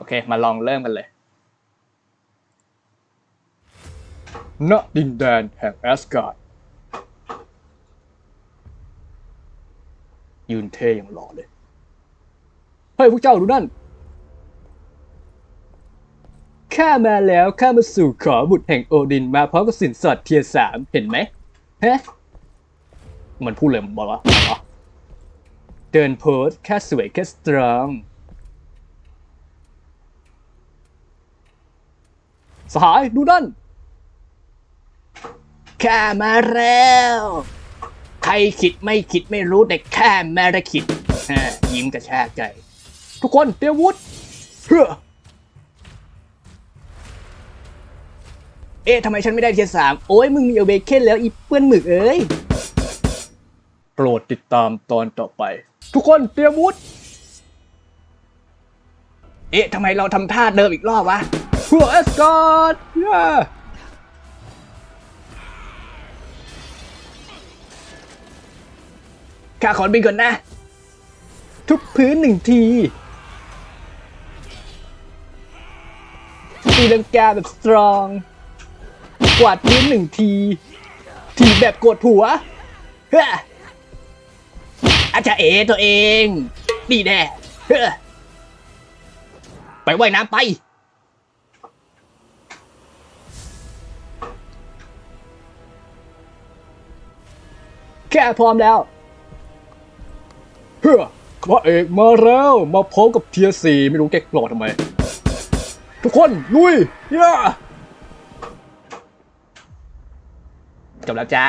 โอเค มาลองเริ่มกันเลย ณ ดินแดนแห่งแอสการ์ดยืนเท่อย่างหล่อเลย เฮ้ยพวกเจ้าดูนั่น ข้ามาแล้ว ข้ามาสู่ขอบุตรแห่งโอดินมาพร้อมกับสินสอดเทียสามเห็นไหมฮะมันพูดเลยมันบอกว่าอเดินโพสแค่สวยแค่สตรอง สหายดูนั่นข้ามาแล้ว ใครคิดไม่คิดไม่รู้แต่ข้ามาระคิดฮะยิ้มกระชากใจ ทุกคนเตรียมอาวุธเฮ้อเอ๊ะทำไมฉันไม่ได้เทียร์สามโอ้ยมึงมีเอาเบเคนแล้วอีเปื้อนหมึกเอ้ยโปรดติดตามตอนต่อไป ทุกคนเตรียมอาวุธเอ๊ะทำไมเราทำท่าเดิมอีกรอบวะ เพื่อเอสกอร์ดเย้ข้าขอบินก่อนนะ ทุกพื้นหนึ่งทีตีลังกาแบบสตรอง กวาดพื้นหนึ่งที ทีแบบกดหัวเฮ้ออาจจะเอตัวเอง ดีแน่เฮ้อไปว่ายน้ำไป แค่พร้อมแล้ว เฮ้อพระเอกมาแล้ว มาพร้อมกับเทียสี่ไม่รู้แกกรอทำไม ทุกคน ลุยย่าจบแล้วจ้า